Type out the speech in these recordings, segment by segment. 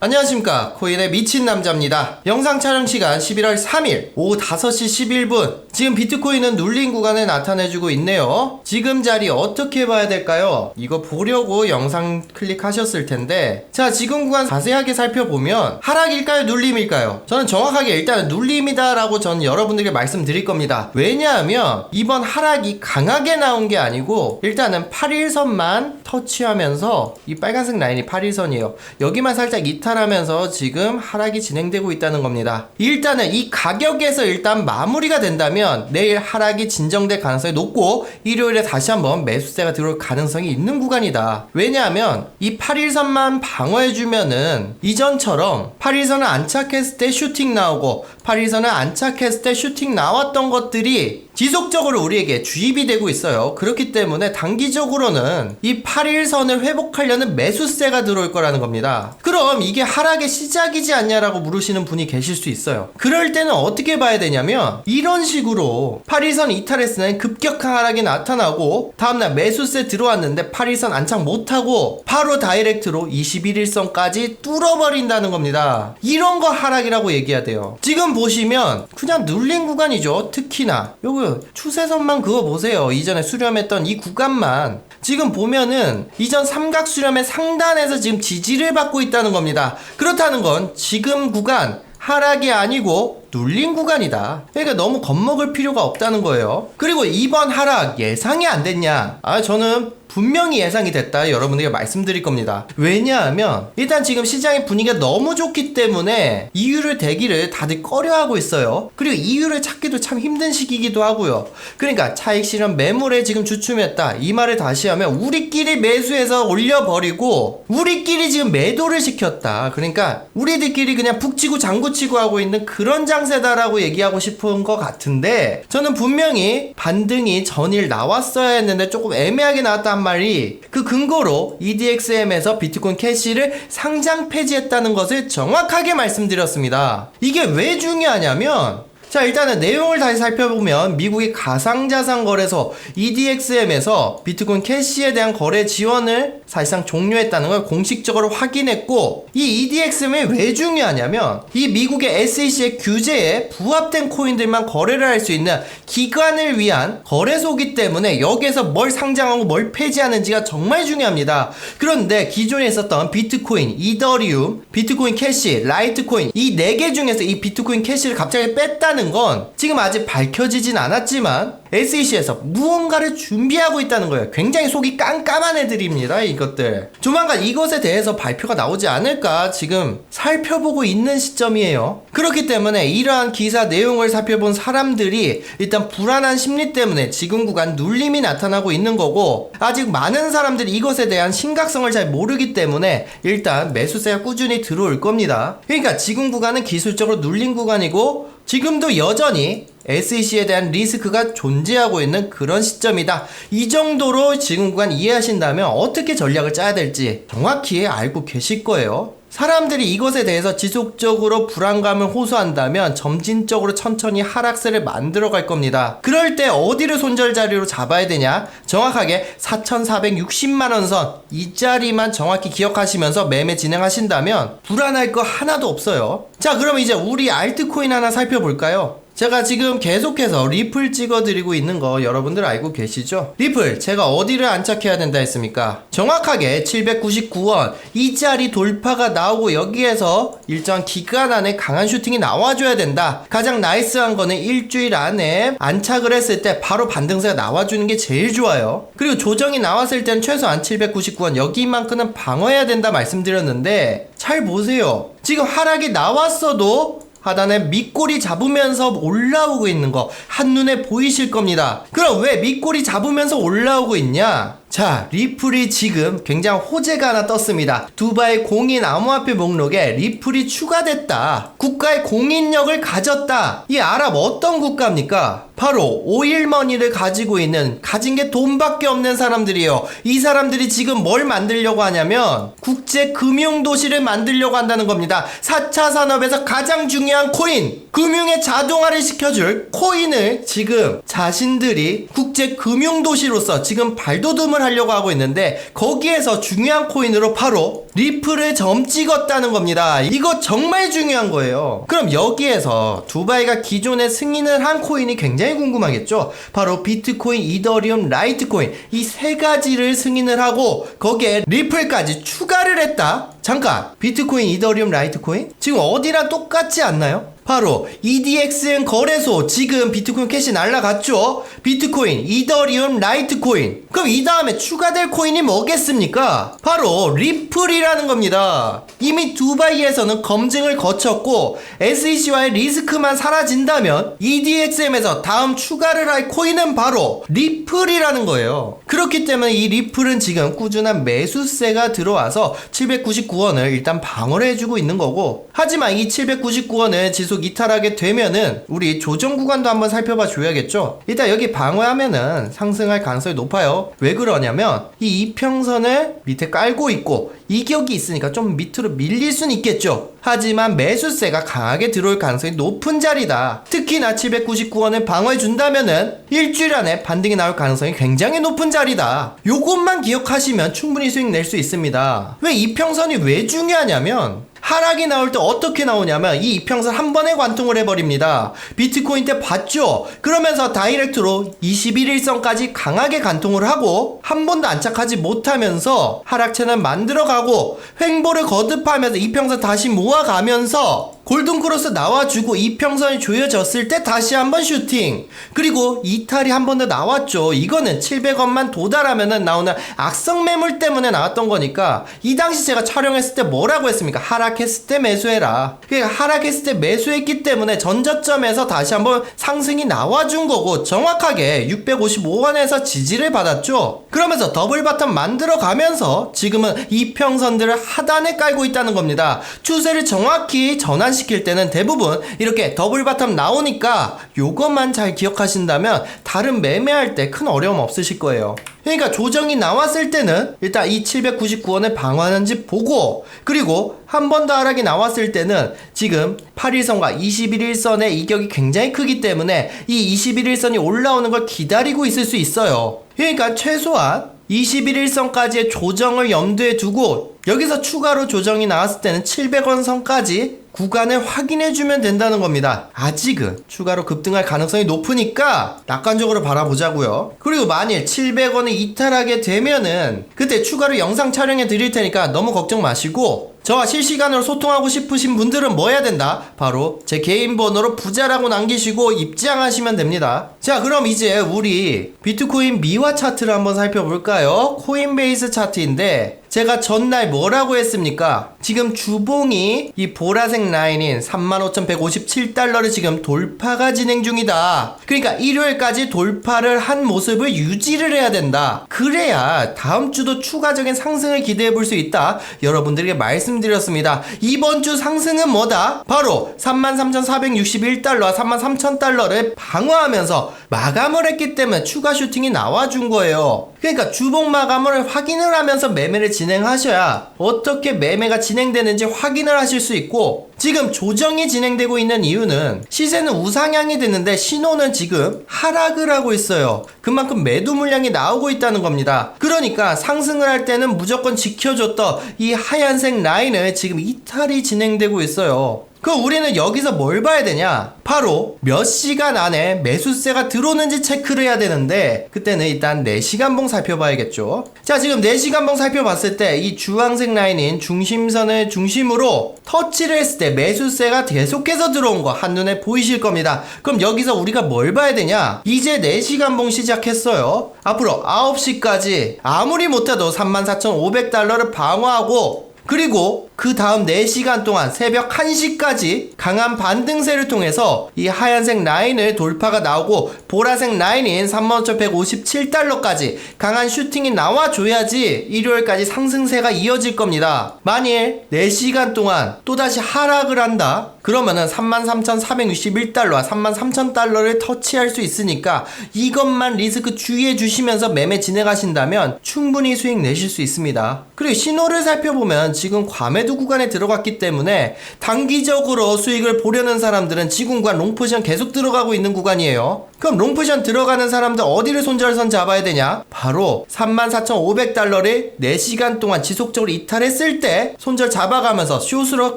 안녕하십니까. 코인의 미친 남자입니다. 영상 촬영 시간 11월 3일 오후 5시 11분. 지금 비트코인은 눌린 구간에 나타내주고 있네요. 지금 자리 어떻게 봐야 될까요? 이거 보려고 영상 클릭하셨을 텐데. 자 지금 구간 자세하게 살펴보면 하락일까요? 눌림일까요? 저는 정확하게 일단은 눌림이다 라고 저는 여러분들에게 말씀드릴 겁니다. 왜냐하면 이번 하락이 강하게 나온 게 아니고 일단은 8일선만 터치하면서 이 빨간색 라인이 8일선이에요. 여기만 살짝 이탈 하면서 지금 하락이 진행되고 있다는 겁니다. 일단은 이 가격에서 일단 마무리가 된다면 내일 하락이 진정될 가능성이 높고 일요일에 다시 한번 매수세가 들어올 가능성이 있는 구간이다. 왜냐하면 이 8일선만 방어해주면은 이전처럼 8일선을 안착했을 때 슈팅 나오고 8일선을 안착했을 때 슈팅 나왔던 것들이 지속적으로 우리에게 주입이 되고 있어요. 그렇기 때문에 단기적으로는 이 8일선을 회복하려는 매수세가 들어올 거라는 겁니다. 그럼 이게 하락의 시작이지 않냐라고 물으시는 분이 계실 수 있어요. 그럴 때는 어떻게 봐야 되냐면 이런 식으로 8일선 이탈했으면 급격한 하락이 나타나고 다음날 매수세 들어왔는데 8일선 안착 못하고 바로 다이렉트로 21일선까지 뚫어버린다는 겁니다. 이런 거 하락이라고 얘기해야 돼요. 지금 보시면 그냥 눌린 구간이죠. 특히나 요거 추세선만 그거 보세요. 이전에 수렴했던 이 구간만 지금 보면은 이전 삼각 수렴의 상단에서 지금 지지를 받고 있다는 겁니다. 그렇다는 건 지금 구간 하락이 아니고 눌린 구간이다. 그러니까 너무 겁먹을 필요가 없다는 거예요. 그리고 이번 하락 예상이 안 됐냐? 아, 저는 분명히 예상이 됐다 여러분에게 말씀드릴 겁니다. 왜냐하면 일단 지금 시장의 분위기가 너무 좋기 때문에 이유를 대기를 다들 꺼려하고 있어요. 그리고 이유를 찾기도 참 힘든 시기이기도 하고요. 그러니까 차익 실현 매물에 지금 주춤했다. 이 말을 다시 하면 우리끼리 매수해서 올려버리고 우리끼리 지금 매도를 시켰다. 그러니까 우리들끼리 그냥 북치고 장구치고 하고 있는 그런 장세다라고 얘기하고 싶은 것 같은데 저는 분명히 반등이 전일 나왔어야 했는데 조금 애매하게 나왔다 한 말이 그 근거로 EDXM에서 비트코인 캐시를 상장 폐지했다는 것을 정확하게 말씀드렸습니다. 이게 왜 중요하냐면 자 일단은 내용을 다시 살펴보면 미국의 가상자산 거래소 EDXM에서 비트코인 캐시에 대한 거래 지원을 사실상 종료했다는 걸 공식적으로 확인했고 이 EDXM이 왜 중요하냐면 이 미국의 SEC의 규제에 부합된 코인들만 거래를 할 수 있는 기관을 위한 거래소기 때문에 여기에서 뭘 상장하고 뭘 폐지하는지가 정말 중요합니다. 그런데 기존에 있었던 비트코인, 이더리움, 비트코인 캐시, 라이트코인 이 네 개 중에서 이 비트코인 캐시를 갑자기 뺐다는 건 지금 아직 밝혀지진 않았지만 SEC에서 무언가를 준비하고 있다는 거예요. 굉장히 속이 깜깜한 애들입니다. 이것들. 조만간 이것에 대해서 발표가 나오지 않을까 지금 살펴보고 있는 시점이에요. 그렇기 때문에 이러한 기사 내용을 살펴본 사람들이 일단 불안한 심리 때문에 지금 구간 눌림이 나타나고 있는 거고 아직 많은 사람들이 이것에 대한 심각성을 잘 모르기 때문에 일단 매수세가 꾸준히 들어올 겁니다. 그러니까 지금 구간은 기술적으로 눌린 구간이고 지금도 여전히 SEC에 대한 리스크가 존재하고 있는 그런 시점이다. 이 정도로 지금 구간 이해하신다면 어떻게 전략을 짜야 될지 정확히 알고 계실 거예요. 사람들이 이것에 대해서 지속적으로 불안감을 호소한다면 점진적으로 천천히 하락세를 만들어 갈 겁니다. 그럴 때 어디를 손절 자리로 잡아야 되냐? 정확하게 4,460만원 선, 이 자리만 정확히 기억하시면서 매매 진행하신다면 불안할 거 하나도 없어요. 자, 그럼 이제 우리 알트코인 하나 살펴볼까요? 제가 지금 계속해서 리플 찍어드리고 있는 거 여러분들 알고 계시죠? 리플 제가 어디를 안착해야 된다 했습니까? 정확하게 799원 이 자리 돌파가 나오고 여기에서 일정 기간 안에 강한 슈팅이 나와줘야 된다. 가장 나이스한 거는 일주일 안에 안착을 했을 때 바로 반등세가 나와주는 게 제일 좋아요. 그리고 조정이 나왔을 때는 최소한 799원 여기만큼은 방어해야 된다 말씀드렸는데 잘 보세요. 지금 하락이 나왔어도 하단에 밑꼬리 잡으면서 올라오고 있는 거 한눈에 보이실 겁니다. 그럼 왜 밑꼬리 잡으면서 올라오고 있냐? 자, 리플이 지금 굉장히 호재가 하나 떴습니다. 두바이 공인 암호화폐 목록에 리플이 추가됐다. 국가의 공인력을 가졌다. 이 아랍 어떤 국가입니까? 바로 오일머니를 가지고 있는 가진 게 돈밖에 없는 사람들이에요. 이 사람들이 지금 뭘 만들려고 하냐면 국제 금융 도시를 만들려고 한다는 겁니다. 4차 산업에서 가장 중요한 코인, 금융의 자동화를 시켜줄 코인을 지금 자신들이 국제 금융 도시로서 지금 발돋움을 득점을 하려고 하고 있는데 거기에서 중요한 코인으로 바로 리플을 점 찍었다는 겁니다. 이거 정말 중요한 거예요. 그럼 여기에서 두바이가 기존에 승인을 한 코인이 굉장히 궁금하겠죠? 바로 비트코인, 이더리움, 라이트코인 이 세 가지를 승인을 하고 거기에 리플까지 추가를 했다. 잠깐 비트코인, 이더리움, 라이트코인 지금 어디랑 똑같지 않나요? 바로 EDXN 거래소 지금 비트코인 캐시 날라갔죠? 비트코인, 이더리움, 라이트코인 그럼 이 다음에 추가될 코인이 뭐겠습니까? 바로 리플이라는 겁니다 이미 두바이에서는 검증을 거쳤고 SEC와의 리스크만 사라진다면 EDXM에서 다음 추가를 할 코인은 바로 리플이라는 거예요 그렇기 때문에 이 리플은 지금 꾸준한 매수세가 들어와서 799 원을 일단 방어를 해주고 있는 거고 하지만 이 799원을 지속 이탈하게 되면은 우리 조정 구간도 한번 살펴봐 줘야겠죠? 일단 여기 방어하면은 상승할 가능성이 높아요. 왜 그러냐면 이 이평선을 밑에 깔고 있고 이격이 있으니까 좀 밑으로 밀릴 수는 있겠죠. 하지만 매수세가 강하게 들어올 가능성이 높은 자리다. 특히나 799원을 방어해 준다면은 일주일 안에 반등이 나올 가능성이 굉장히 높은 자리다. 요것만 기억하시면 충분히 수익 낼 수 있습니다. 왜 이평선이 왜 중요하냐면 하락이 나올 때 어떻게 나오냐면 이 이평선 한 번에 관통을 해버립니다. 비트코인 때 봤죠? 그러면서 다이렉트로 21일선까지 강하게 관통을 하고 한 번도 안착하지 못하면서 하락채는 만들어가고 횡보를 거듭하면서 이평선 다시 모아가면서 골든크로스 나와주고 이평선이 조여졌을 때 다시 한번 슈팅. 그리고 이탈이 한 번 더 나왔죠. 이거는 700원만 도달하면은 나오는 악성 매물 때문에 나왔던 거니까 이 당시 제가 촬영했을 때 뭐라고 했습니까? 하락했을 때 매수해라. 그러니까 하락했을 때 매수했기 때문에 전저점에서 다시 한번 상승이 나와준 거고 정확하게 655원에서 지지를 받았죠. 그러면서 더블 바텀 만들어 가면서 지금은 이평선들을 하단에 깔고 있다는 겁니다. 추세를 정확히 전환 시킬 때는 대부분 이렇게 더블 바텀 나오니까 요것만 잘 기억하신다면 다른 매매할 때 큰 어려움 없으실 거예요. 그러니까 조정이 나왔을 때는 일단 이 799원을 방어하는지 보고 그리고 한 번 더 하락이 나왔을 때는 지금 8일선과 21일선의 이격이 굉장히 크기 때문에 이 21일선이 올라오는 걸 기다리고 있을 수 있어요. 그러니까 최소한 21일선까지의 조정을 염두에 두고 여기서 추가로 조정이 나왔을 때는 700원 선까지 구간을 확인해주면 된다는 겁니다. 아직은 추가로 급등할 가능성이 높으니까 낙관적으로 바라보자고요. 그리고 만일 700원을 이탈하게 되면은 그때 추가로 영상 촬영해 드릴 테니까 너무 걱정 마시고 저와 실시간으로 소통하고 싶으신 분들은 뭐 해야 된다? 바로 제 개인 번호로 부자라고 남기시고 입장하시면 됩니다. 자, 그럼 이제 우리 비트코인 미화 차트를 한번 살펴볼까요? 코인베이스 차트인데 제가 전날 뭐라고 했습니까? 지금 주봉이 이 보라색 라인인 35,157달러를 지금 돌파가 진행 중이다. 그러니까 일요일까지 돌파를 한 모습을 유지를 해야 된다. 그래야 다음 주도 추가적인 상승을 기대해 볼 수 있다. 여러분들에게 말씀드렸습니다. 이번 주 상승은 뭐다? 바로 33,461달러와 33,000달러를 방어하면서 마감을 했기 때문에 추가 슈팅이 나와준 거예요. 그러니까 주봉 마감을 확인을 하면서 매매를 진행하셔야 어떻게 매매가 진행되는지 확인을 하실 수 있고 지금 조정이 진행되고 있는 이유는 시세는 우상향이 됐는데 신호는 지금 하락을 하고 있어요. 그만큼 매도 물량이 나오고 있다는 겁니다. 그러니까 상승을 할 때는 무조건 지켜줬던 이 하얀색 라인을 지금 이탈이 진행되고 있어요. 그럼 우리는 여기서 뭘 봐야 되냐? 바로 몇 시간 안에 매수세가 들어오는지 체크를 해야 되는데 그때는 일단 4시간봉 살펴봐야겠죠. 자 지금 4시간봉 살펴봤을 때 이 주황색 라인인 중심선을 중심으로 터치를 했을 때 매수세가 계속해서 들어온 거 한눈에 보이실 겁니다. 그럼 여기서 우리가 뭘 봐야 되냐? 이제 4시간봉 시작했어요. 앞으로 9시까지 아무리 못해도 34,500달러를 방어하고 그리고 그 다음 4시간 동안 새벽 1시까지 강한 반등세를 통해서 이 하얀색 라인을 돌파가 나오고 보라색 라인인 35,157달러까지 강한 슈팅이 나와줘야지 일요일까지 상승세가 이어질 겁니다. 만일 4시간 동안 또다시 하락을 한다? 그러면은 33,461달러와 33,000달러를 터치할 수 있으니까 이것만 리스크 주의해 주시면서 매매 진행하신다면 충분히 수익 내실 수 있습니다. 그리고 신호를 살펴보면 지금 과매도 매도 구간에 들어갔기 때문에 단기적으로 수익을 보려는 사람들은 지금과 롱포지션 계속 들어가고 있는 구간이에요. 그럼 롱포지션 들어가는 사람들 어디를 손절선 잡아야 되냐? 바로 34,500달러를 4시간 동안 지속적으로 이탈했을 때 손절 잡아가면서 숏으로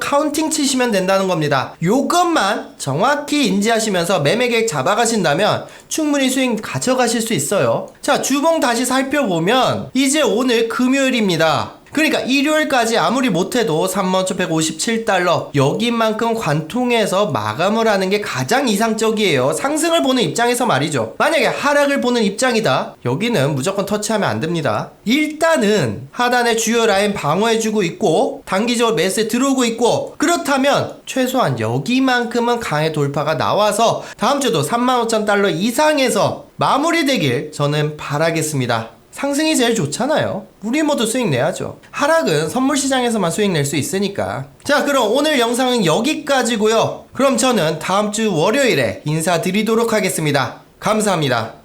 카운팅 치시면 된다는 겁니다. 요것만 정확히 인지하시면서 매매 계획 잡아가신다면 충분히 수익 가져가실 수 있어요. 자, 주봉 다시 살펴보면 이제 오늘 금요일입니다. 그러니까 일요일까지 아무리 못해도 31,157달러 여기만큼 관통해서 마감을 하는 게 가장 이상적이에요. 상승을 보는 입장에서 말이죠. 만약에 하락을 보는 입장이다. 여기는 무조건 터치하면 안 됩니다. 일단은 하단의 주요 라인 방어해주고 있고 단기적으로 매수에 들어오고 있고 그렇다면 최소한 여기만큼은 강의 돌파가 나와서 다음 주도 35,000달러 이상에서 마무리되길 저는 바라겠습니다. 상승이 제일 좋잖아요. 우리 모두 수익 내야죠. 하락은 선물 시장에서만 수익 낼 수 있으니까. 자, 그럼 오늘 영상은 여기까지고요. 그럼 저는 다음 주 월요일에 인사드리도록 하겠습니다. 감사합니다.